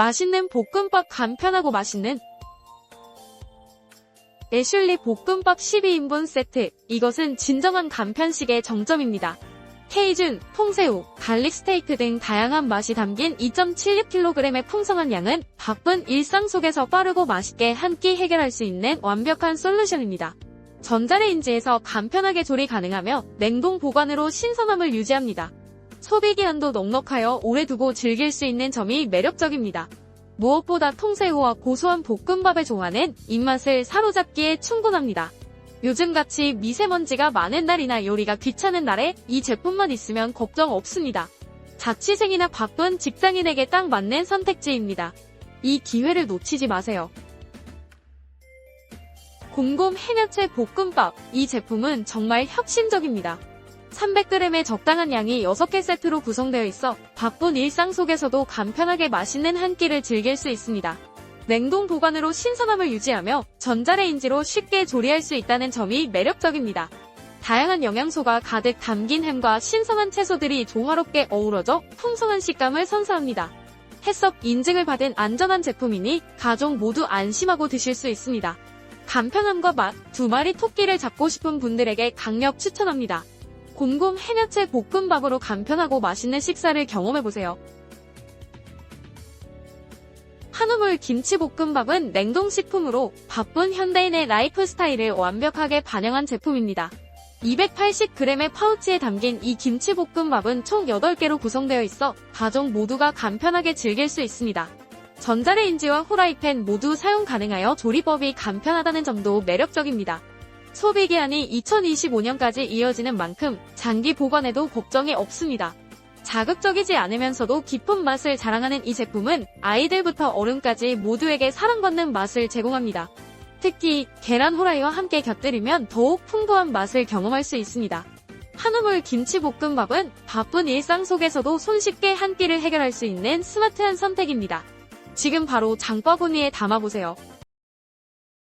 맛있는 볶음밥 간편하고 맛있는 애슐리 볶음밥 12인분 세트. 이것은 진정한 간편식의 정점입니다. 케이준, 통새우, 갈릭 스테이크 등 다양한 맛이 담긴 2.76kg의 풍성한 양은 바쁜 일상 속에서 빠르고 맛있게 한 끼 해결할 수 있는 완벽한 솔루션입니다. 전자레인지에서 간편하게 조리 가능하며 냉동 보관으로 신선함을 유지합니다. 소비 기한도 넉넉하여 오래 두고 즐길 수 있는 점이 매력적입니다. 무엇보다 통새우와 고소한 볶음밥의 조화는 입맛을 사로잡기에 충분합니다. 요즘같이 미세먼지가 많은 날이나 요리가 귀찮은 날에 이 제품만 있으면 걱정 없습니다. 자취생이나 바쁜 직장인에게 딱 맞는 선택지입니다. 이 기회를 놓치지 마세요. 곰곰 해녀채 볶음밥. 이 제품은 정말 혁신적입니다. 300g의 적당한 양이 6개 세트로 구성되어 있어 바쁜 일상 속에서도 간편하게 맛있는 한 끼를 즐길 수 있습니다. 냉동 보관으로 신선함을 유지하며 전자레인지로 쉽게 조리할 수 있다는 점이 매력적입니다. 다양한 영양소가 가득 담긴 햄과 신선한 채소들이 조화롭게 어우러져 풍성한 식감을 선사합니다. 해썹 인증을 받은 안전한 제품이니 가족 모두 안심하고 드실 수 있습니다. 간편함과 맛, 두 마리 토끼를 잡고 싶은 분들에게 강력 추천합니다. 곰곰 해녀채 볶음밥으로 간편하고 맛있는 식사를 경험해보세요. 한우물 김치볶음밥은 냉동식품으로 바쁜 현대인의 라이프 스타일을 완벽하게 반영한 제품입니다. 280g의 파우치에 담긴 이 김치볶음밥은 총 8개로 구성되어 있어 가족 모두가 간편하게 즐길 수 있습니다. 전자레인지와 후라이팬 모두 사용 가능하여 조리법이 간편하다는 점도 매력적입니다. 소비 기한이 2025년까지 이어지는 만큼 장기 보관에도 걱정이 없습니다. 자극적이지 않으면서도 깊은 맛을 자랑하는 이 제품은 아이들부터 어른까지 모두에게 사랑받는 맛을 제공합니다. 특히 계란 후라이와 함께 곁들이면 더욱 풍부한 맛을 경험할 수 있습니다. 한우물 김치볶음밥은 바쁜 일상 속에서도 손쉽게 한 끼를 해결할 수 있는 스마트한 선택입니다. 지금 바로 장바구니에 담아보세요.